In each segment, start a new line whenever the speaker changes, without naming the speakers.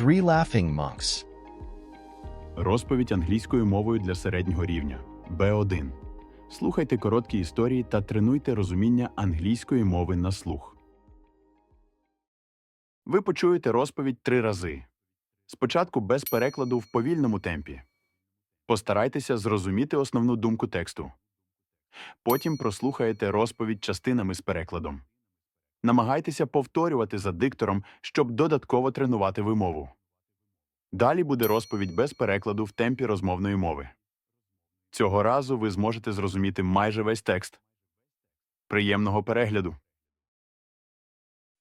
Three Laughing Monks.
Розповідь англійською мовою для середнього рівня Б1. Слухайте короткі історії та тренуйте розуміння англійської мови на слух. Ви почуєте розповідь три рази. Спочатку без перекладу в повільному темпі. Постарайтеся зрозуміти основну думку тексту. Потім прослухаєте розповідь частинами з перекладом. Намагайтеся повторювати за диктором, щоб додатково тренувати вимову. Далі буде розповідь без перекладу в темпі розмовної мови. Цього разу ви зможете зрозуміти майже весь текст. Приємного перегляду!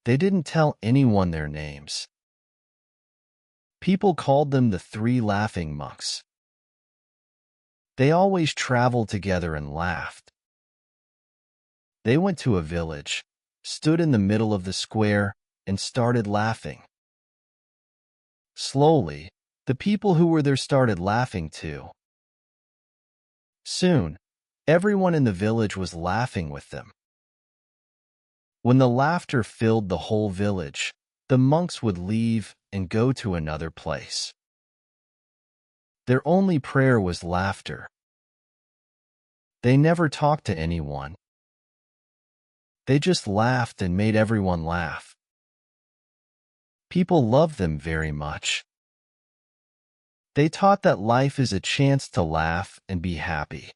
They didn't tell anyone their names. People called them the Three Laughing Monks. They always traveled together and laughed. They went to a village, stood in the middle of the square, and started laughing. Slowly, the people who were there started laughing too. Soon, everyone in the village was laughing with them. When the laughter filled the whole village, the monks would leave and go to another place. Their only prayer was laughter. They never talked to anyone. They just laughed and made everyone laugh. People loved them very much. They taught that life is a chance to laugh and be happy.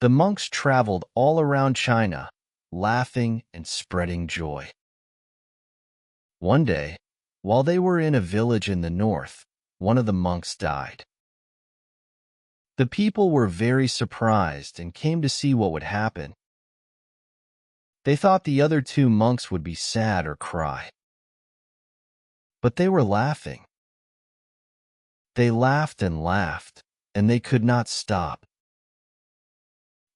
The monks traveled all around China, laughing and spreading joy. One day, while they were in a village in the north, one of the monks died. The people were very surprised and came to see what would happen. They thought the other two monks would be sad or cry. But they were laughing. They laughed and laughed, and they could not stop.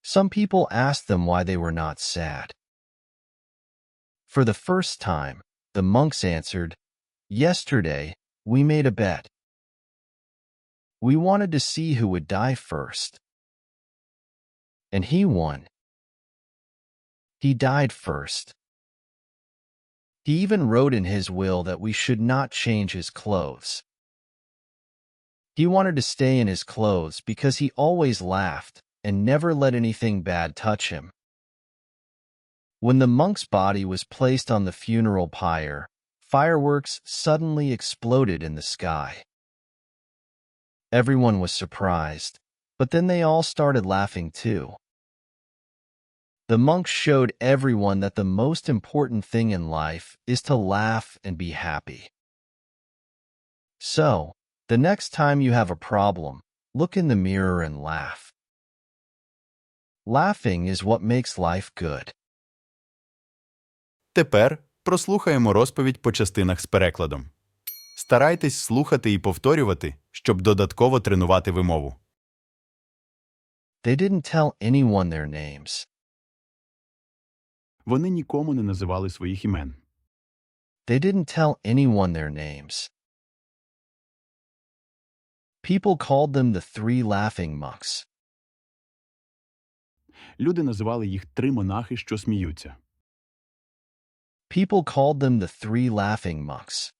Some people asked them why they were not sad. For the first time, the monks answered, Yesterday, we made a bet. We wanted to see who would die first. And he won. He died first. He even wrote in his will that we should not change his clothes. He wanted to stay in his clothes because he always laughed and never let anything bad touch him. When the monk's body was placed on the funeral pyre, fireworks suddenly exploded in the sky. Everyone was surprised, but then they all started laughing too. The monks showed everyone that the most important thing in life is to laugh and be happy. So, the next time you have a problem, look in the mirror and laugh. Laughing is what makes life good.
Тепер прослухаємо розповідь по частинах з перекладом. Старайтесь слухати і повторювати, щоб додатково тренувати вимову.
They didn't tell anyone their names.
Вони нікому не називали своїх імен.
They didn't tell anyone their names. People called them the Three Laughing Monks.
Люди називали їх три монахи, що сміються.
People called them the Three Laughing Monks.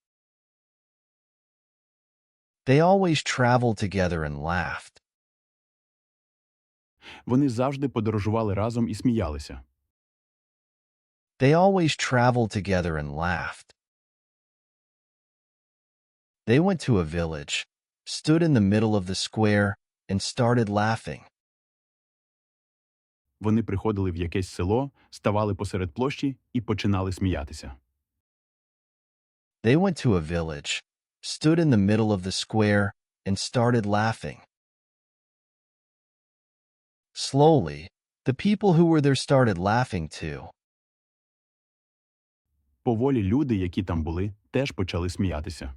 They always traveled together and laughed.
Вони завжди подорожували разом і сміялися.
They always traveled together and laughed. They went to a village, stood in the middle of the square, and started laughing.
Вони приходили в якесь село, ставали посеред площі і починали сміятися.
They went to a village, stood in the middle of the square, and started laughing. Slowly, the people who were there started laughing too.
Поволі люди, які там були, теж почали сміятися.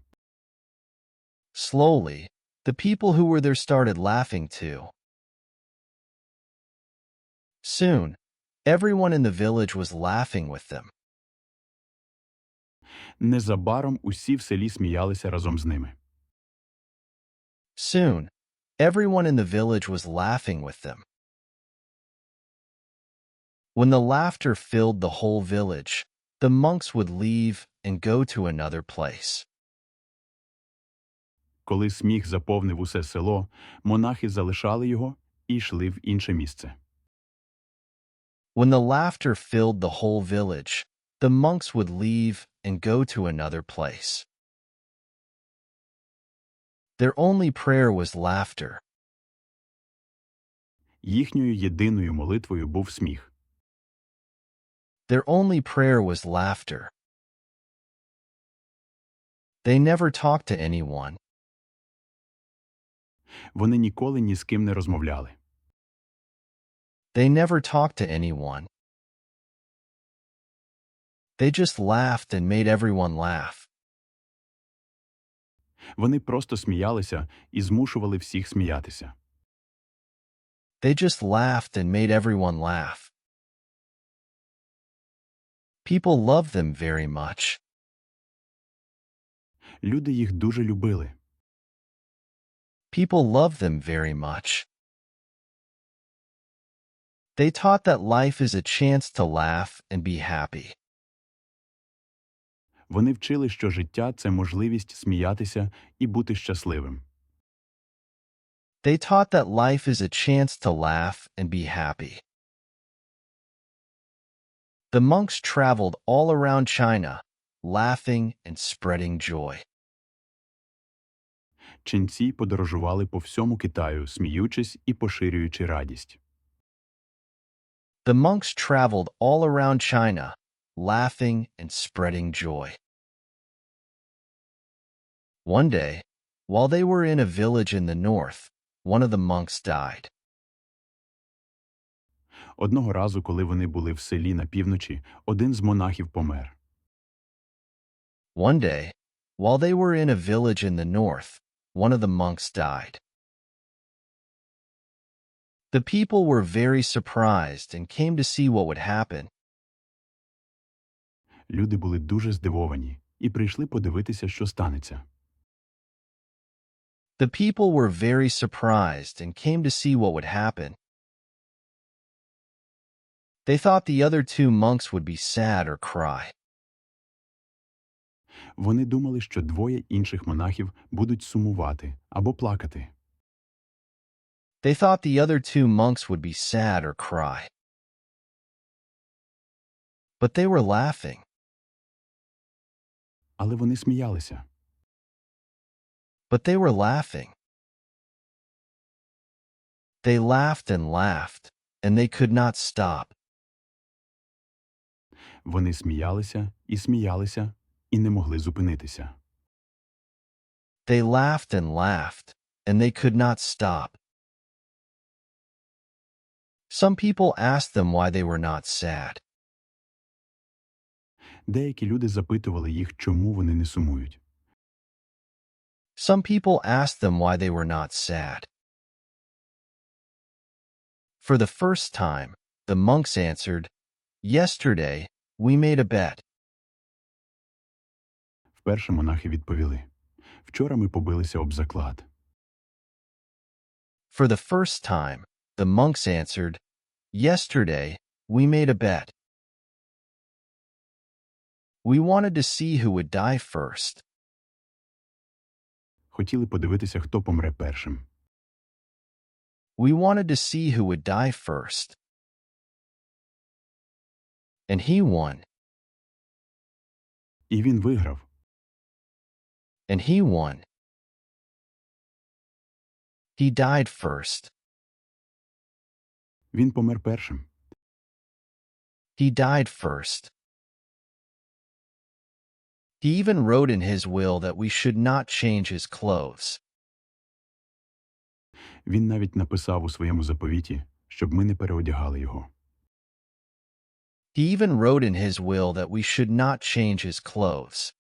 Slowly, the people who were there started laughing too. Soon, everyone in the village was laughing with them.
Незабаром усі в селі сміялися разом з ними.
Soon, everyone in the village was laughing with them. When the laughter filled the whole village, the monks would leave and go to another place.
Коли сміх заповнив усе село, монахи залишали його і йшли в інше місце.
When the laughter filled the whole village, the monks would leave and go to another place. Their only prayer was laughter.
Їхньою єдиною молитвою був сміх.
Their only prayer was laughter. They never talked to anyone.
Вони ніколи ні з ким не розмовляли.
They never talked to anyone. They just laughed and made everyone laugh.
Вони просто сміялися і змушували всіх сміятися.
They just laughed and made everyone laugh. People loved them very much.
Люди їх дуже любили.
People loved them very much. They taught that life is a chance to laugh and be happy.
Вони вчили, що життя це можливість сміятися і бути щасливим.
They taught that life is a chance to laugh and be happy. The monks traveled all around China, laughing and spreading joy.
Ченці подорожували по всьому Китаю, сміючись і поширюючи радість.
The monks traveled all around China, laughing and spreading joy. One day, while they were in a village in the north, one of the monks died.
Одного разу, коли вони були в селі на півночі, один з монахів помер.
One day, while they were in a village in the north, one of the monks died. The people were very surprised and came to see what would happen.
Люди були дуже здивовані і прийшли подивитися, що станеться.
The people were very surprised and came to see what would happen. They thought the other two monks would be sad or cry.
Вони думали, що двоє інших монахів будуть сумувати або плакати.
They thought the other two monks would be sad or cry. But they were laughing.
Але вони сміялися.
But they were laughing. They laughed and laughed, and they could not stop.
Вони сміялися і сміялися, і не могли зупинитися.
They laughed and laughed, and they could not stop. Some people asked them why they were not sad.
Деякі люди запитували їх, чому вони не сумують.
Some people asked them why they were not sad. For the first time, the monks answered, Yesterday, we made a bet.
Вперше монахи відповіли Вчора ми побилися об заклад.
For the first time, the monks answered, Yesterday, we made a bet. We wanted to see who would die first.
Хотіли подивитися, хто помре першим.
We wanted to see who would die first. And he won.
І він виграв.
And he won. He died first.
Він помер першим.
He died first. He even wrote in his will that we should not change his clothes.
Він навіть написав у своєму заповіті, щоб ми не переодягали його.
He even wrote in his will that we should not change his clothes.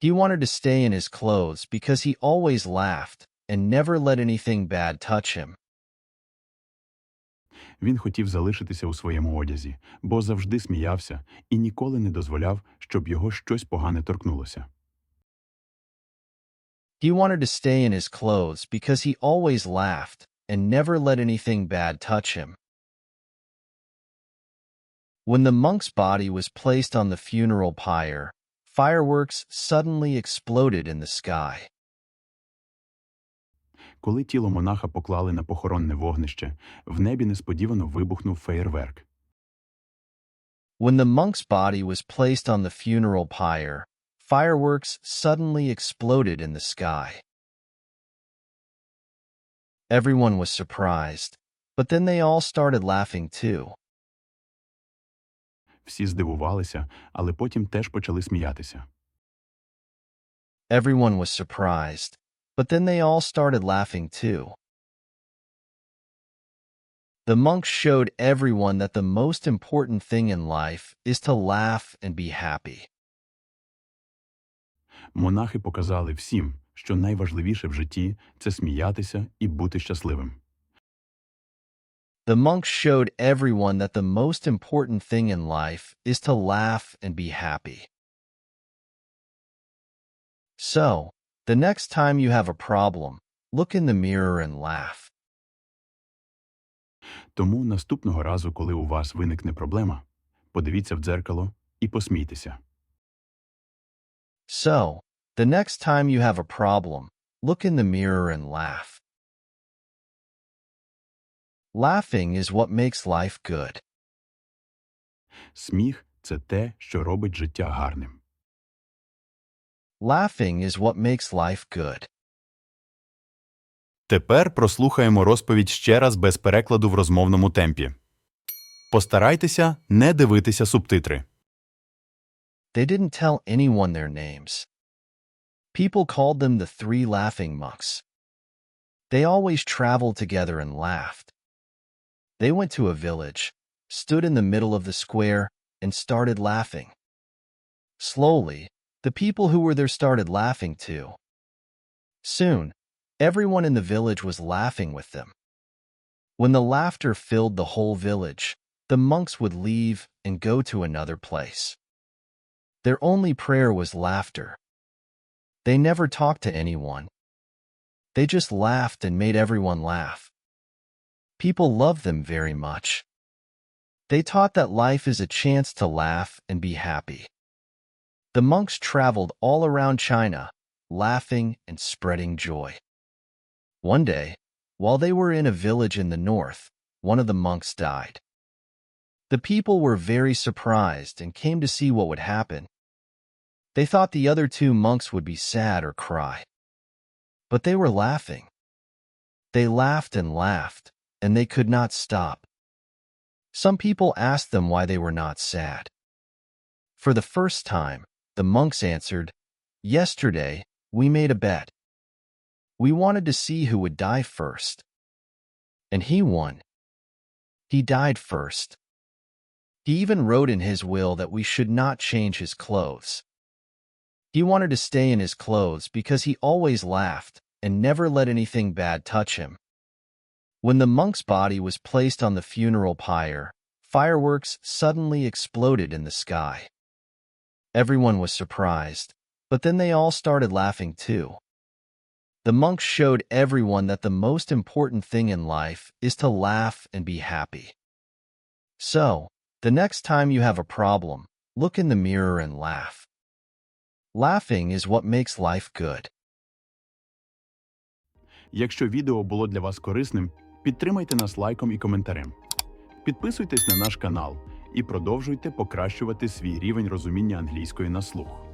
He wanted to stay in his clothes because he always laughed and never let anything bad touch him.
Він хотів залишитися у своєму одязі, бо завжди сміявся і ніколи не дозволяв, щоб його щось погане торкнулося.
He wanted to stay in his clothes because he always laughed and never let anything bad touch him. When the monk's body was placed on the funeral pyre, fireworks suddenly exploded in the sky.
Коли тіло монаха поклали на похоронне вогнище, в небі несподівано вибухнув феєрверк.
When the monk's body was placed on the funeral pyre, fireworks suddenly exploded in the sky. Everyone was surprised, but then they all started laughing too.
Всі здивувалися, але потім теж почали сміятися.
Everyone was surprised, but then they all started laughing too. The monks showed everyone that the most important thing in life is to laugh and be happy.
Монахи показали всім, що найважливіше в житті це сміятися і бути щасливим.
The monks showed everyone that the most important thing in life is to laugh and be happy. So, the next time you have a problem, look in the mirror and laugh.
Тому наступного разу, коли у вас виникне проблема, подивіться в дзеркало і посмійтеся.
So, the next time you have a problem, look in the mirror and laugh. Laughing is what makes life good.
Сміх це те, що робить життя гарним.
Laughing is what makes life good.
Тепер прослухаємо розповідь ще раз без перекладу в розмовному темпі. Постарайтеся не дивитися субтитри.
They didn't tell anyone their names. People called them the Three Laughing Monks. They always traveled together and laughed. They went to a village, stood in the middle of the square, and started laughing. Slowly, the people who were there started laughing too. Soon, everyone in the village was laughing with them. When the laughter filled the whole village, the monks would leave and go to another place. Their only prayer was laughter. They never talked to anyone. They just laughed and made everyone laugh. People loved them very much. They taught that life is a chance to laugh and be happy. The monks traveled all around China, laughing and spreading joy. One day, while they were in a village in the north, one of the monks died. The people were very surprised and came to see what would happen. They thought the other two monks would be sad or cry. But they were laughing. They laughed and laughed, and they could not stop. Some people asked them why they were not sad. For the first time, the monks answered, Yesterday, we made a bet. We wanted to see who would die first. And he won. He died first. He even wrote in his will that we should not change his clothes. He wanted to stay in his clothes because he always laughed and never let anything bad touch him. When the monk's body was placed on the funeral pyre, fireworks suddenly exploded in the sky. Everyone was surprised, but then they all started laughing too. The monks showed everyone that the most important thing in life is to laugh and be happy. So, the next time you have a problem, look in the mirror and laugh. Laughing is what makes life good.
Якщо відео було для вас корисним, підтримайте нас лайком і коментарем. Підписуйтесь на наш канал і продовжуйте покращувати свій рівень розуміння англійської на слух.